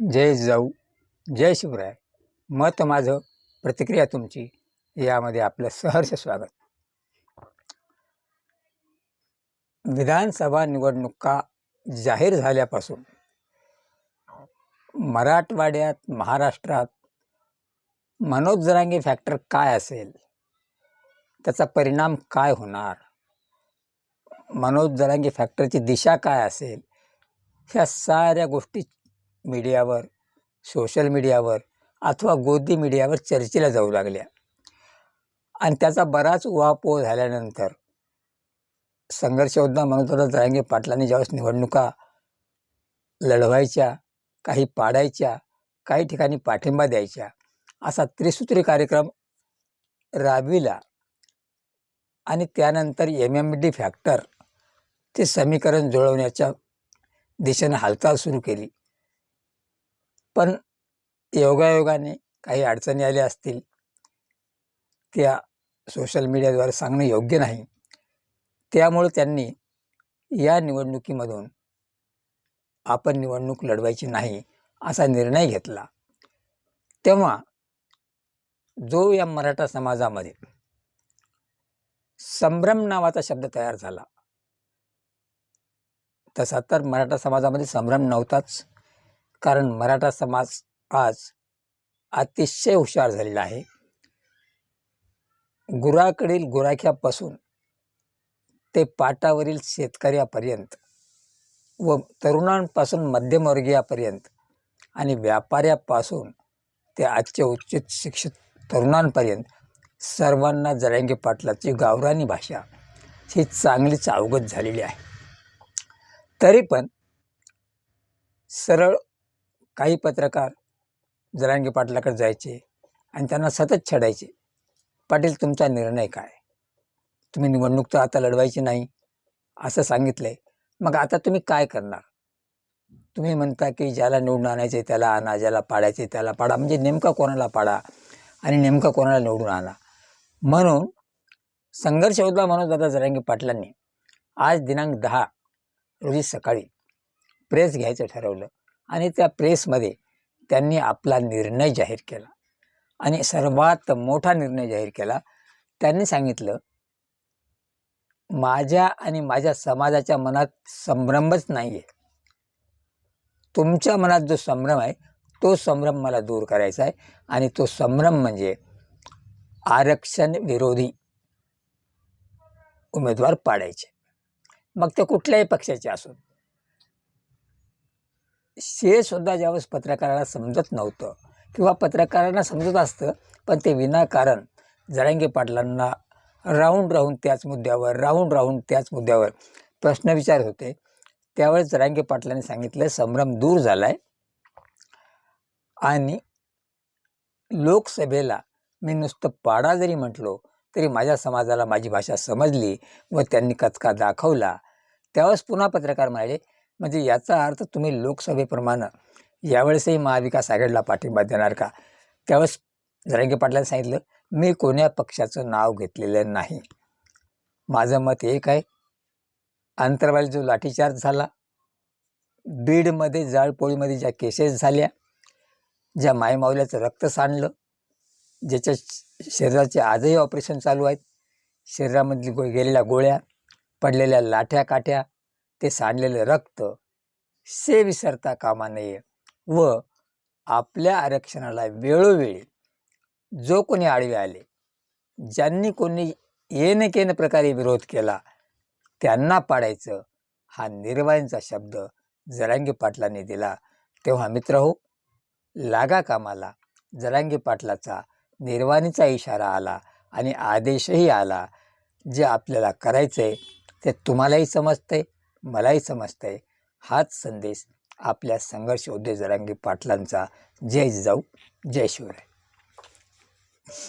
जय जाऊ जय शिवराय. मत माझं प्रतिक्रिया तुमची. यामध्ये आपलं सहर्ष स्वागत. विधानसभा निवडणुका जाहीर झाल्यापासून मराठवाड्यात महाराष्ट्रात मनोज जरांगे फॅक्टर काय असेल? त्याचा परिणाम काय होणार? मनोज जरांगे फॅक्टरची दिशा काय असेल? ह्या साऱ्या गोष्टी मीडियावर सोशल मीडियावर अथवा गोदी मीडियावर चर्चेला जाऊ लागल्या. आणि त्याचा बराच उहापोह झाल्यानंतर संघर्ष योद्धा मनोजदादा जरांगे पाटलांनी ज्यावेळेस निवडणुका लढवायच्या काही पाडायच्या काही ठिकाणी पाठिंबा द्यायच्या असा त्रिसूत्री कार्यक्रम राबविला. आणि त्यानंतर एम एम डी फॅक्टर ते समीकरण जुळवण्याच्या दिशेनं हालचाल सुरू केली. पण योगायोगाने काही अडचणी आल्या असतील त्या सोशल मीडियाद्वारे सांगणं योग्य नाही. त्यामुळे त्यांनी या निवडणुकीमधून आपण निवडणूक लढवायची नाही असा निर्णय घेतला. तेव्हा जो या मराठा समाजामध्ये संभ्रम नावाचा शब्द तयार झाला तसा तर मराठा समाजामध्ये संभ्रम नव्हताच. कारण मराठा समाज आज अतिशय हुशार झालेला आहे. गुराकडील गुराख्यापासून ते पाटावरील शेतकऱ्यापर्यंत व तरुणांपासून मध्यमवर्गीयापर्यंत आणि व्यापाऱ्यापासून ते आजचे उच्च शिक्षित तरुणांपर्यंत सर्वांना जरांगी पाटलाची गावरानी भाषा ही चांगलीच अवगत झालेली आहे. तरी पण सरळ काही पत्रकार जरांगे पाटलाकडे जायचे आणि त्यांना सतत छडायचे. पाटील तुमचा निर्णय काय? तुम्ही निवडणूक तर आता लढवायची नाही असं सांगितलंय. मग आता तुम्ही काय करणार? तुम्ही म्हणता की ज्याला निवडून आणायचे त्याला आणा ज्याला पाडायचे त्याला पाडा. म्हणजे नेमका कोणाला पाडा आणि नेमका कोणाला निवडून आणा? म्हणून संघर्ष होता म्हणून दादा जरांगे पाटलांनी आज दिनांक दहा रोजी सकाळी प्रेस घ्यायचं ठरवलं. आणि त्या प्रेसमध्ये त्यांनी आपला निर्णय जाहीर केला. आणि सर्वात मोठा निर्णय जाहीर केला. त्यांनी सांगितलं माझ्या आणि माझ्या समाजाच्या मनात संभ्रमच नाही आहे तुमच्या मनात जो संभ्रम आहे तो संभ्रम मला दूर करायचा आहे. आणि तो संभ्रम म्हणजे आरक्षण विरोधी उमेदवार पाडायचे. मग ते कुठल्याही पक्षाचे असो हे सुद्धा ज्यावेळेस पत्रकाराला समजत नव्हतं किंवा पत्रकारांना समजत असतं पण ते विनाकारण जरांगे पाटलांना राहून राहून त्याच मुद्द्यावर राहून राहून त्याच मुद्द्यावर प्रश्न विचारत होते. त्यावेळेस जरांगे पाटलांनी सांगितलं संभ्रम दूर झाला आहे आणि लोकसभेला मी नुसतं पाडा जरी म्हटलो तरी माझ्या समाजाला माझी भाषा समजली व त्यांनी कचका दाखवला. त्यावेळेस पुन्हा पत्रकार म्हणाले म्हणजे याचा अर्थ तुम्ही लोकसभेप्रमाणे यावेळेसही महाविकास आघाडीला पाठिंबा देणार का? त्यावेळेस जरांगे पाटलांनी सांगितलं मी कोण्या पक्षाचं नाव घेतलेलं नाही. माझं मत एक आहे आंतरवाली जो लाठीचार्ज झाला बीडमध्ये जाळपोळीमध्ये ज्या केसेस झाल्या ज्या मायमावल्याचं रक्त सांडलं ज्याच्या शरीराचे आजही ऑपरेशन चालू आहेत शरीरामधली गो गेलेल्या गोळ्या पडलेल्या लाठ्या काठ्या ते सांडलेलं रक्त से विसरता कामा नये व आपल्या आरक्षणाला वेळोवेळी जो कोणी आडवे आले ज्यांनी कोणी येन केन प्रकारे विरोध केला त्यांना पाडायचं हा निर्वायांचा शब्द जरांगी पाटलांनी दिला. तेव्हा मित्र हो लागा कामाला. जरांगी पाटलाचा निर्वाणीचा इशारा आला आणि आदेशही आला जे आपल्याला करायचं आहे ते तुम्हालाही समजतंय. मलाही समजतंय. हाच संदेश आपल्या संघर्ष उद्योजरांगी पाटलांचा. जय जाऊ जय शिवराय.